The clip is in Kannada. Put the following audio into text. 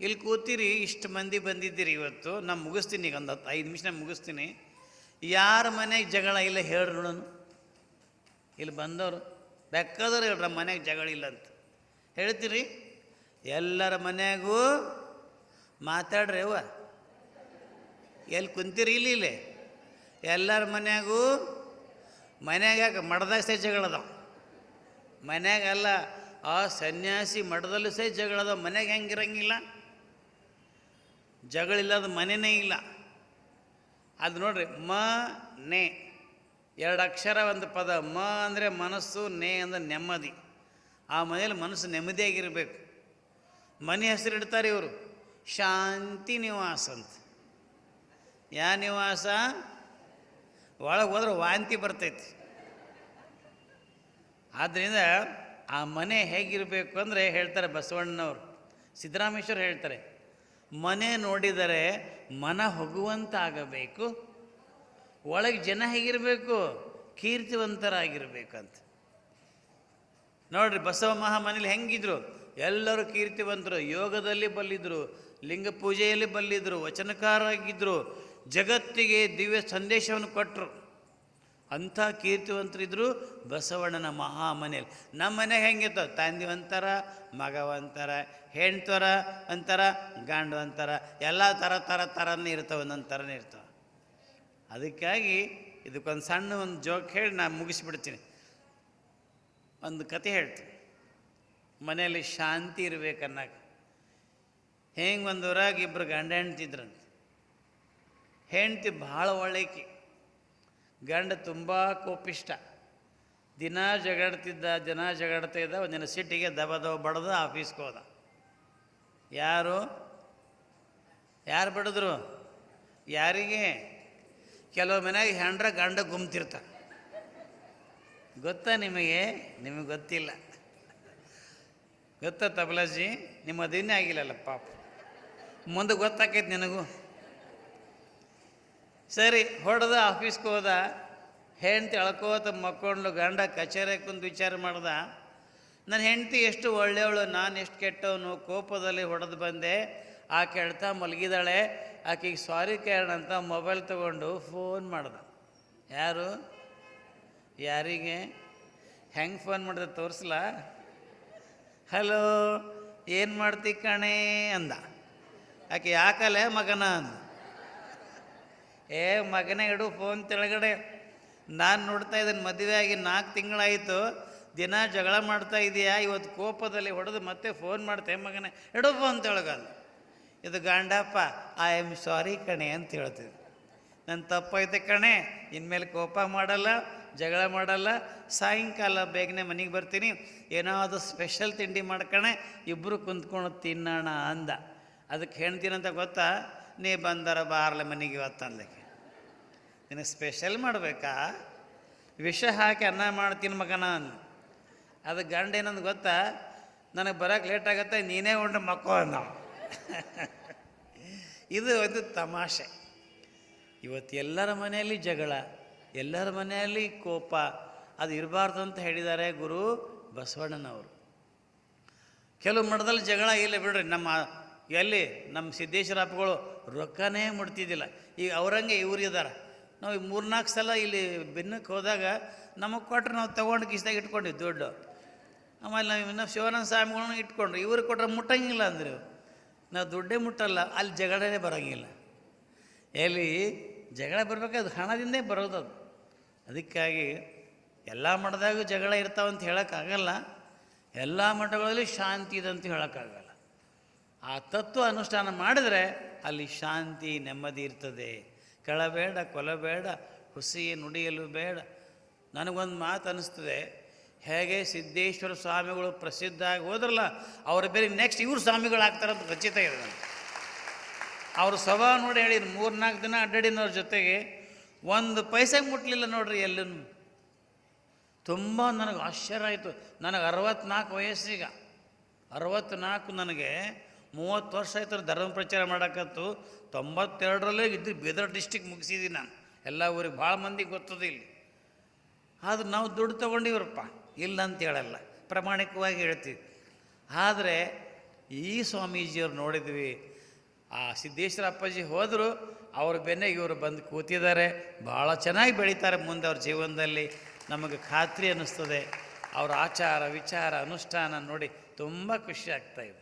ಇಲ್ಲಿ ಕೂತಿರಿ, ಇಷ್ಟು ಮಂದಿ ಬಂದಿದ್ದೀರಿ ಇವತ್ತು. ನಾನು ಮುಗಿಸ್ತೀನಿ ಈಗ ಒಂದು ಹತ್ತು ಐದು ನಿಮಿಷ ಮುಗಿಸ್ತೀನಿ. ಯಾರ ಮನೆಗೆ ಜಗಳ ಇಲ್ಲ ಹೇಳ್ರಿ ನೋಡೋನು. ಇಲ್ಲಿ ಬಂದವರು. ಬೆಕ್ಕದ್ರೆ ಹೇಳ್ರಿ, ನಮ್ಮ ಮನೆಗೆ ಜಗಳ ಇಲ್ಲ ಅಂತ. ಹೇಳ್ತೀರಿ? ಎಲ್ಲರ ಮನೆಗೂ ಮಾತಾಡ್ರಿ ಅವ್ವ. ಎಲ್ಲಿ ಕುಂತೀರಿ ಇಲ್ಲಿ ಇಲ್ಲಿ? ಎಲ್ಲರ ಮನೆಗೂ ಮನೆಗೆ ಯಾಕೆ ಮಠದಾಗ ಸಹ ಜಗಳದಾವ ಮನೆಗೆಲ್ಲ ಆ ಸನ್ಯಾಸಿ ಮಠದಲ್ಲೂ ಸಹ ಜಗಳದಾವ ಮನೆಗೆ ಹೆಂಗಿರಂಗಿಲ್ಲ ಜಗಳಿಲ್ಲದ ಮನೆಯೇ ಇಲ್ಲ. ಅದು ನೋಡ್ರಿ, ಮ, ನೆ, ಎರಡು ಅಕ್ಷರ ಒಂದು ಪದ. ಮ ಅಂದರೆ ಮನಸ್ಸು, ನೆ ಅಂದರೆ ನೆಮ್ಮದಿ. ಆ ಮನೆಯಲ್ಲಿ ಮನಸ್ಸು ನೆಮ್ಮದಿಯಾಗಿರಬೇಕು. ಮನೆ ಹೆಸರು ಇಡ್ತಾರೆ ಇವರು, ಶಾಂತಿ ನಿವಾಸ ಅಂತ. ಯಾ ನಿವಾಸ? ಒಳಗೆ ಹೋದ್ರೆ ವಾಂತಿ ಬರ್ತೈತಿ. ಆದ್ದರಿಂದ ಆ ಮನೆ ಹೇಗಿರಬೇಕು ಅಂದರೆ ಹೇಳ್ತಾರೆ ಬಸವಣ್ಣನವರು, ಸಿದ್ದರಾಮೇಶ್ವರ ಹೇಳ್ತಾರೆ ಮನೆ ನೋಡಿದರೆ ಮನ ಹೊಗುವಂತಾಗಬೇಕು, ಒಳಗೆ ಜನ ಹೇಗಿರಬೇಕು? ಕೀರ್ತಿವಂತರಾಗಿರ್ಬೇಕಂತ. ನೋಡ್ರಿ, ಬಸವ ಮಹಾಮನೇಲಿ ಹೆಂಗಿದ್ರು? ಎಲ್ಲರೂ ಕೀರ್ತಿವಂತರು, ಯೋಗದಲ್ಲಿ ಬಲ್ಲಿದ್ರು, ಲಿಂಗ ಪೂಜೆಯಲ್ಲಿ ಬಲ್ಲಿದ್ರು ವಚನಕಾರರಾಗಿದ್ದರು ಜಗತ್ತಿಗೆ ದಿವ್ಯ ಸಂದೇಶವನ್ನು ಕೊಟ್ಟರು ಅಂಥ ಕೀರ್ತಿವಂತರಿದ್ದರು ಬಸವಣ್ಣನ ಮಹಾಮನೆಯಲ್ಲಿ. ನಮ್ಮ ಮನೆಗೆ ಹೆಂಗಿತ್ತು ತಂದಿ ಒಂಥರ ಮಗ ಒಂಥರ ಹೆಣ್ತರ ಒಂಥರ ಗಂಡು ಎಲ್ಲ ಥರ ಥರ ಥರನೇ ಇರ್ತವೆ, ಒಂದೊಂದು ಥರನೇ ಇರ್ತವೆ. ಅದಕ್ಕಾಗಿ ಇದಕ್ಕೊಂದು ಸಣ್ಣ ಒಂದು ಜೋಕ್ ಹೇಳಿ ನಾನು ಮುಗಿಸ್ಬಿಡ್ತೀನಿ. ಒಂದು ಕತೆ ಹೇಳ್ತೀನಿ. ಮನೆಯಲ್ಲಿ ಶಾಂತಿ ಇರಬೇಕನ್ನಾಗ ಹೆಂಗೆ ಒಂದು ಊರಾಗ ಇಬ್ಬರು ಗಂಡ ಹೆಣ್ತಿದ್ರಂತೆ ಹೆಂಡ್ತಿ ಭಾಳ ಒಳ್ಳೆಕಿ ಗಂಡ ತುಂಬ ಕೋಪಿಷ್ಟ. ದಿನ ಜಗಡ್ತಿದ್ದ ದಿನ ಜಗಾಡ್ತಾ ಇದ್ದ, ಒಂದಿನ ಸಿಟ್ಟಿಗೆ ದಬ ದಬ ಬಡ್ದು ಆಫೀಸ್ಗೆ ಹೋದ. ಯಾರು? ಯಾರು ಬಡಿದ್ರು? ಯಾರಿಗೆ? ಕೆಲವು ಮನೆಯಾಗ ಹೆಂಡ್ರ ಗಂಡ ಗುಮ್ತಿರ್ತ. ಗೊತ್ತಾ ನಿಮಗೆ? ನಿಮಗೆ ಗೊತ್ತಿಲ್ಲ. ಗೊತ್ತಾ ತಬಲಾಜಿ? ನಿಮ್ಮ ಅದೇನೇ ಆಗಿಲ್ಲಲ್ಲ ಪಾಪ. ಮುಂದೆ ಗೊತ್ತಾಕೈತೆ ನಿನಗೂ. ಸರಿ, ಹೊಡೆದ ಆಫೀಸ್ಗೆ ಹೋದ, ಹೆಂಡತಿ ಅಳ್ಕೋತ ಮಕ್ಕೊಂಡು ಗಂಡ ಕಚೇರಿ ಕುಂದು ವಿಚಾರ ಮಾಡ್ದ ನನ್ನ ಹೆಂಡ್ತಿ ಎಷ್ಟು ಒಳ್ಳೆಯವಳು ನಾನು ಎಷ್ಟು ಕೆಟ್ಟವನು, ಕೋಪದಲ್ಲಿ ಹೊಡೆದು ಬಂದೆ, ಆ ಕೆಡ್ತಾ ಮಲಗಿದಾಳೆ, ಆಕೆಗೆ ಸಾರಿ ಕೇಳೋಣ ಅಂತ ಮೊಬೈಲ್ ತಗೊಂಡು ಫೋನ್ ಮಾಡ್ದ. ಯಾರು? ಯಾರಿಗೆ? ಹೆಂಗೆ ಫೋನ್ ಮಾಡಿದೆ ತೋರಿಸ್ಲಾ? ಹಲೋ, ಏನು ಮಾಡ್ತಿ ಕಣೆ? ಅಂದ. ಆಕೆ, ಯಾಕಲೆ ಮಗನ? ಅಂದ. ಏ ಮಗನೇ ಇಡು ಫೋನ್ ತೆಳಗಡೆ. ನಾನು ನೋಡ್ತಾ ಇದ್ದೀನಿ, ಮದುವೆ ಆಗಿ ನಾಲ್ಕು ತಿಂಗಳಾಯಿತು. ದಿನ ಜಗಳ ಮಾಡ್ತಾ ಇದೆಯಾ? ಇವತ್ತು ಕೋಪದಲ್ಲಿ ಹೊಡೆದು ಮತ್ತೆ ಫೋನ್ ಮಾಡ್ತೆ ಮಗನೇ, ಇಡು ಫೋನ್ ತೆಳಗಲ್ಲ ಇದು ಗಾಂಡಪ್ಪ ಐ ಆಮ್ ಸಾರಿ ಕಣೆ ಅಂತ ಹೇಳ್ತಿದ್ದೆ ನನ್ನ ತಪ್ಪೈತೆ ಕಣೆ, ಇನ್ಮೇಲೆ ಕೋಪ ಮಾಡಲ್ಲ, ಜಗಳ ಮಾಡಲ್ಲ. ಸಾಯಂಕಾಲ ಬೇಗನೆ ಮನೆಗೆ ಬರ್ತೀನಿ. ಏನಾದರೂ ಸ್ಪೆಷಲ್ ತಿಂಡಿ ಮಾಡ್ಕಣೆ ಇಬ್ಬರು ಕುಂತ್ಕೊಂಡು ತಿನ್ನೋಣ ಅಂದ. ಅದಕ್ಕೆ ಹೇಳ್ತೀನಂತ ಗೊತ್ತಾ? ನೀ ಬಂದರ ಬಾರ್ಲೆ ಮನೆಗೆ ಇವತ್ತು ಅಂದಕ್ಕೆ ನಿನಗೆ ಸ್ಪೆಷಲ್ ಮಾಡಬೇಕಾ? ವಿಷ ಹಾಕಿ ಅನ್ನ ಮಾಡ್ತೀನಿ ಮಗನ ಅಂದ ಗಂಡ ಏನಂದು ಗೊತ್ತಾ? ನನಗೆ ಬರೋಕ್ಕೆ ಲೇಟ್ ಆಗತ್ತೆ, ನೀನೇ ಉಂಡು ಮಕ್ಕೋ ಅಂದ. ಇದು ಒಂದು ತಮಾಷೆ. ಇವತ್ತು ಎಲ್ಲರ ಮನೆಯಲ್ಲಿ ಜಗಳ, ಎಲ್ಲರ ಮನೆಯಲ್ಲಿ ಕೋಪ, ಅದು ಇರಬಾರ್ದು ಅಂತ ಹೇಳಿದ್ದಾರೆ ಗುರು ಬಸವಣ್ಣನವರು. ಕೆಲವು ಮಠದಲ್ಲಿ ಜಗಳ ಇಲ್ಲ ಬಿಡ್ರಿ, ನಮ್ಮ ಎಲ್ಲಿ, ನಮ್ಮ ಸಿದ್ದೇಶ್ವರ ಅಪ್ಪಗಳು ರೊಕ್ಕನೇ ಮುಡ್ತಿದ್ದಿಲ್ಲ ಈಗ ಅವರಂಗೆ ಇವ್ರು ಇದ್ದಾರೆ ನಾವು ಈ ಮೂರ್ನಾಲ್ಕು ಸಲ ಇಲ್ಲಿ ಬೆನ್ನಕ್ಕೆ ಹೋದಾಗ ನಮಗೆ ಕೊಟ್ಟರೆ ನಾವು ತೊಗೊಂಡು ಕಿಸ್ದಾಗ ಇಟ್ಕೊಂಡಿವಿ ದುಡ್ಡು. ಆಮೇಲೆ ನಾವು ಇನ್ನೂ ಶಿವಾನಂದ ಸ್ವಾಮಿಗಳನ್ನ ಇಟ್ಕೊಂಡ್ರು. ಇವ್ರಿಗೆ ಕೊಟ್ಟರೆ ಮುಟ್ಟಂಗಿಲ್ಲ ಅಂದರು. ನಾವು ದುಡ್ಡೇ ಮುಟ್ಟಲ್ಲ, ಅಲ್ಲಿ ಜಗಳನೇ ಬರೋಂಗಿಲ್ಲ. ಎಲ್ಲಿ ಜಗಳ ಬರ್ಬೇಕಾದ್ರೆ ಹಣದಿಂದೇ ಬರೋದು ಅದು. ಅದಕ್ಕಾಗಿ ಎಲ್ಲ ಮಠದಾಗೂ ಜಗಳ ಇರ್ತಾವಂತ ಹೇಳೋಕ್ಕಾಗಲ್ಲ. ಎಲ್ಲ ಮಠಗಳಲ್ಲಿ ಶಾಂತಿ ಇದೆ ಅಂತ ಹೇಳೋಕ್ಕಾಗಲ್ಲ. ಆ ತತ್ವ ಅನುಷ್ಠಾನ ಮಾಡಿದರೆ ಅಲ್ಲಿ ಶಾಂತಿ ನೆಮ್ಮದಿ ಇರ್ತದೆ. ಕಳಬೇಡ, ಕೊಲಬೇಡ ಹುಸಿ ನುಡಿಯಲು ಬೇಡ. ನನಗೊಂದು ಮಾತು ಅನ್ನಿಸ್ತದೆ ಹೇಗೆ ಸಿದ್ದೇಶ್ವರ ಸ್ವಾಮಿಗಳು ಪ್ರಸಿದ್ಧ ಆಗಿ ಹೋದ್ರಲ್ಲ, ಅವ್ರ ಬೇರೆ ನೆಕ್ಸ್ಟ್ ಇವ್ರು ಸ್ವಾಮಿಗಳಾಗ್ತಾರಂತ ಖಚಿತ ಇದೆ ನನಗೆ. ಅವ್ರ ಸ್ವಭಾವ ನೋಡಿ ಹೇಳಿ ಮೂರ್ನಾಲ್ಕು ದಿನ ಅಡ್ಡಾಡಿನವ್ರ ಜೊತೆಗೆ, ಒಂದು ಪೈಸೆಗೆ ಮುಟ್ಲಿಲ್ಲ ನೋಡ್ರಿ ಎಲ್ಲೂ ತುಂಬ ನನಗೆ ಆಶ್ಚರ್ಯ ಆಯಿತು, ನನಗೆ ಅರವತ್ನಾಲ್ಕು ವಯಸ್ಸೀಗ. ಅರವತ್ನಾಲ್ಕು ನನಗೆ ಮೂವತ್ತು ವರ್ಷ ಆಯ್ತು ಧರ್ಮ ಪ್ರಚಾರ ಮಾಡೋಕ್ಕತ್ತು ತೊಂಬತ್ತೆರಡರಲ್ಲೇ ಇದ್ದು ಬೀದರ್ ಡಿಸ್ಟಿಕ್ ಮುಗಿಸಿದ್ದೀನಿ ನಾನು. ಎಲ್ಲ ಊರಿಗೆ ಭಾಳ ಮಂದಿಗೆ ಗೊತ್ತದ ಇಲ್ಲಿ. ಆದ್ರೆ ನಾವು ದುಡ್ಡು ತೊಗೊಂಡಿವ್ರಪ್ಪ. ಇಲ್ಲ ಅಂತ ಹೇಳಲ್ಲ ಪ್ರಾಮಾಣಿಕವಾಗಿ ಹೇಳ್ತೀವಿ. ಆದರೆ ಈ ಸ್ವಾಮೀಜಿಯವ್ರು ನೋಡಿದ್ವಿ. ಆ ಸಿದ್ದೇಶ್ವರ ಅಪ್ಪಾಜಿ ಹೋದರು. ಅವ್ರ ಬೆನ್ನೆ ಇವರು ಬಂದು ಕೂತಿದ್ದಾರೆ. ಭಾಳ ಚೆನ್ನಾಗಿ ಬೆಳೀತಾರೆ ಮುಂದೆ ಅವ್ರ ಜೀವನದಲ್ಲಿ. ನಮಗೆ ಖಾತ್ರಿ ಅನ್ನಿಸ್ತದೆ. ಅವರ ಆಚಾರ, ವಿಚಾರ, ಅನುಷ್ಠಾನ ನೋಡಿ ತುಂಬ ಖುಷಿ ಆಗ್ತಾ ಇದೆ.